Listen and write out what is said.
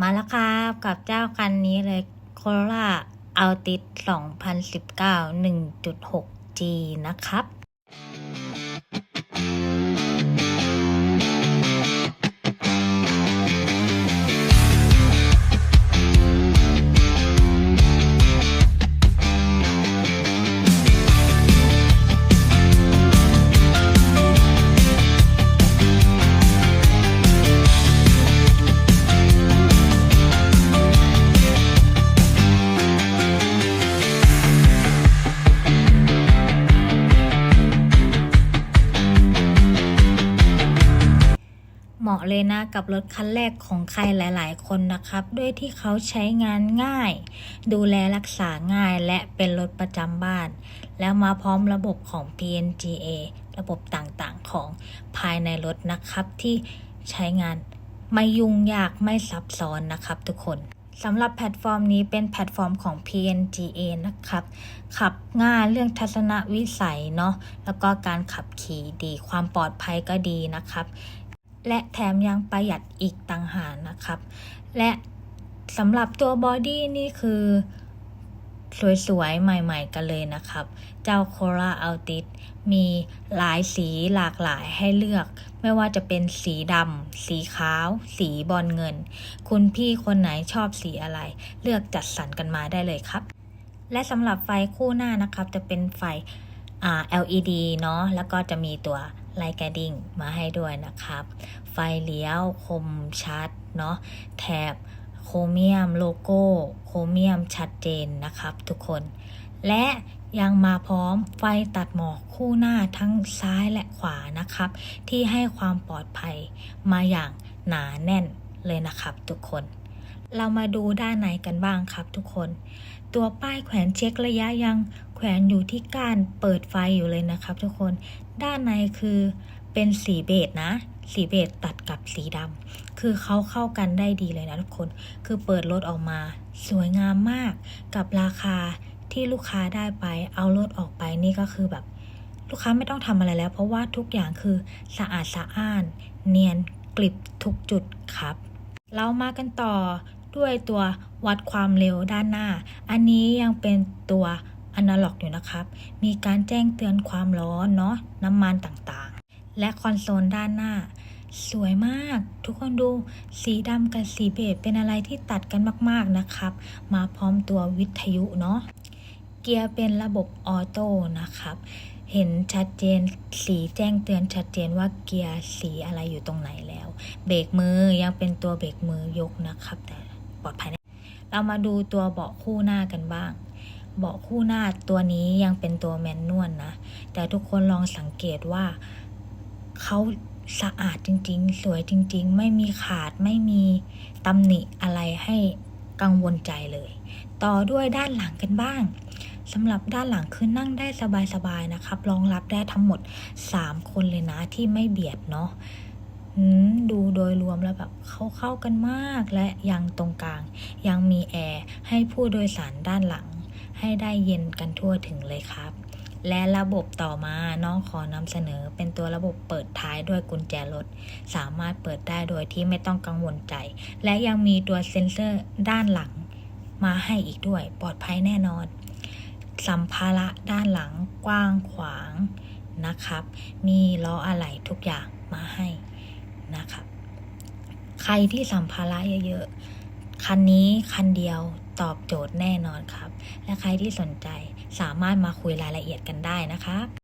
มาแล้วครับกับเจ้าคันนี้เลยโคโรล่าอัลติส2019 1.6G นะครับ มาะเลยนะกับรถคันแรกของใครหลาย ๆ คนนะครับ ด้วยที่เขาใช้งานง่าย ดูแลรักษาง่ายและเป็นรถประจำบ้าน แล้วมาพร้อมระบบของ PNGA ระบบต่างๆของภายในรถนะครับ ที่ใช้งานไม่ยุ่งยากไม่ซับซ้อนนะครับทุกคนสำหรับแพลตฟอร์มนี้เป็นแพลตฟอร์มของ PNGA นะครับ ขับง่ายเรื่องทัศนวิสัยเนาะ แล้วก็การขับขี่ดี ความปลอดภัยก็ดีนะครับ และแถมยังประหยัดอีกต่างหากนะครับ และสำหรับตัวบอดี้นี่คือ สวยๆ ใหม่ๆ กันเลยนะครับ เจ้า Corolla Altis มีหลายสีหลากหลายให้เลือก ไม่ว่าจะเป็นสีดำ สีขาว สีบอลเงิน คุณพี่คนไหนชอบสีอะไร เลือกจัดสรรกันมาได้เลยครับ และสำหรับไฟคู่หน้านะครับจะเป็นไฟ LED เนาะแล้วก็จะมีตัว ลท์แกดิ้งมาให้ด้วยนะครับ ไฟเลี้ยวคมชัดเนาะแถบโครเมียมโลโก้โครเมียมชัดเจนนะครับทุกคน และยังมาพร้อมไฟตัดหมอกคู่หน้าทั้งซ้ายและขวานะครับ ที่ให้ความปลอดภัยมาอย่างหนาแน่นเลยนะครับทุกคน เรามาดูด้านในกันบ้างครับทุกคน ตัวป้ายแขวนเช็คระยะยังแขวนอยู่ที่กานเปิดไฟอยู่เลยนะครับ ทุกคน ด้านในคือเป็นสีเบจนะ สีเบจตัดกับสีดำคือเขาเข้ากันได้ดีเลยนะทุกคน คือเปิดรถออกมา สวยงามมากกับราคาที่ลูกค้าได้ไป เอารถออกไปนี่ก็คือแบบลูกค้าไม่ต้องทำอะไรแล้ว เพราะว่าทุกอย่างคือสะอาดสะอ้าน เนียนกริบทุกจุดครับ เรามากันต่อ ด้วยตัววัดความเร็วด้านหน้า อันนี้ยังเป็นตัวอนาล็อกอยู่นะครับ มีการแจ้งเตือนความร้อนเนาะน้ำมันต่างๆ และคอนโซลด้านหน้า สวยมาก ทุกคนดูสีดำกับสีเบจเป็นอะไรที่ตัดกันมากๆนะครับ มาพร้อมตัววิทยุเนาะเกียร์เป็นระบบออโต้นะครับ เห็นชัดเจนสีแจ้งเตือนชัดเจนว่าเกียร์สีอะไรอยู่ตรงไหนแล้ว เบรกมือยังเป็นตัวเบรกมือยกนะครับแต่ ลอดภัย เรามาดูตัวเบาะคู่หน้ากันบ้าง เบาะคู่หน้าตัวนี้ยังเป็นตัวแมนนวลนะ แต่ทุกคนลองสังเกตว่าเขาสะอาดจริงๆ สวยจริง ๆ ไม่มีขาดไม่มีตำหนิอะไรให้กังวลใจเลย ต่อด้วยด้านหลังกันบ้างสำหรับด้านหลังคือนั่งได้สบายๆนะครับ รองรับได้ทั้งหมด 3 คนเลยนะที่ไม่เบียดเนาะ ดูโดยรวมแล้วแบบเขาเข้ากันมากและยังตรงกลาง ยังมีแอร์ให้ผู้โดยสารด้านหลัง ให้ได้เย็นกันทั่วถึงเลยครับ และระบบต่อมาน้องขอนำเสนอเป็นตัวระบบเปิดท้ายด้วยกุญแจรถ สามารถเปิดได้โดยที่ไม่ต้องกังวลใจ และยังมีตัวเซ็นเซอร์ด้านหลัง มาให้อีกด้วยปลอดภัยแน่นอน สัมภาระด้านหลังกว้างขวางนะครับ มีล้ออะไหล่ทุกอย่างมาให้ นะครับใครที่สัมภาระเยอะๆ คันนี้คันเดียวตอบโจทย์แน่นอนครับ และใครที่สนใจสามารถมาคุยรายละเอียดกันได้นะคะ